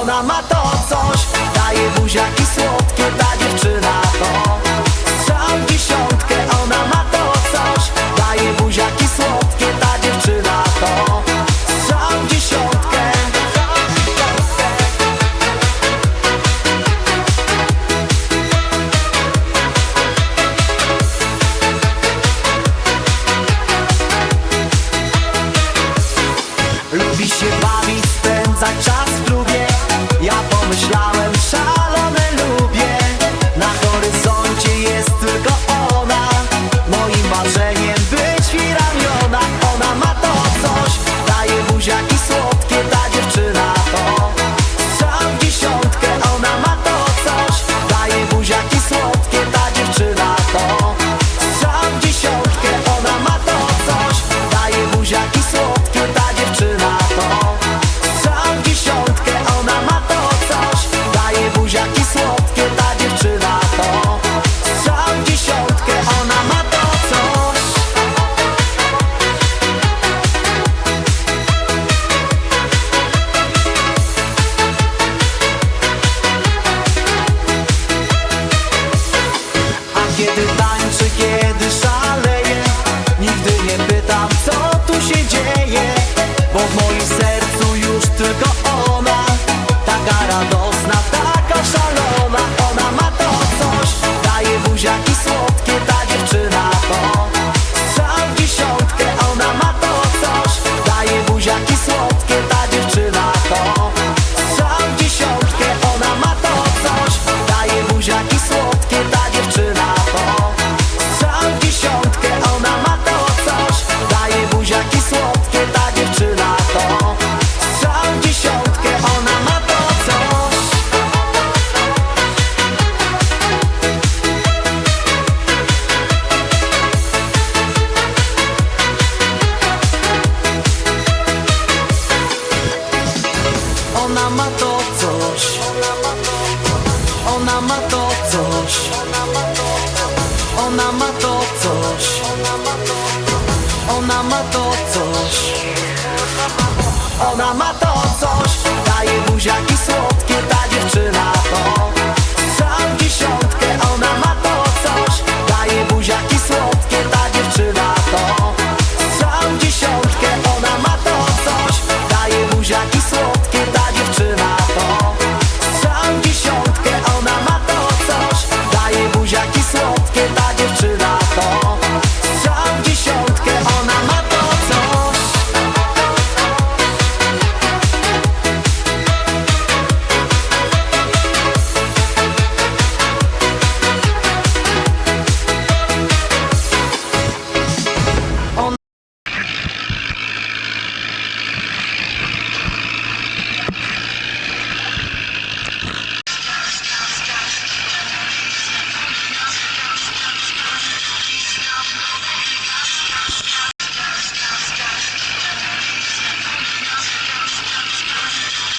Ona ma to coś Daje buziaki słodkie Ta dziewczyna to. Strzał dziesiątkę Ona ma to coś Daje buziaki słodkie Ta dziewczyna to. Strzał dziesiątkę. Lubi się bawić, spędzać czas w Ja pomyślałem, szalone lubię. Na horyzoncie jest tylko ona. Moim marzeniem być wiramiona Ona ma to coś, daje buziaki słodkie Ta dziewczyna to. Strzał dziesiątkę, ona ma to coś. Daje buziaki słodkie, ta dziewczyna to. Strzał dziesiątkę, ona ma to coś. Daje buziaki słodkie, don't Ona ma to coś. Ona ma to coś. Ona ma to coś. Ona ma to coś. Ona ma to coś. Daje buziak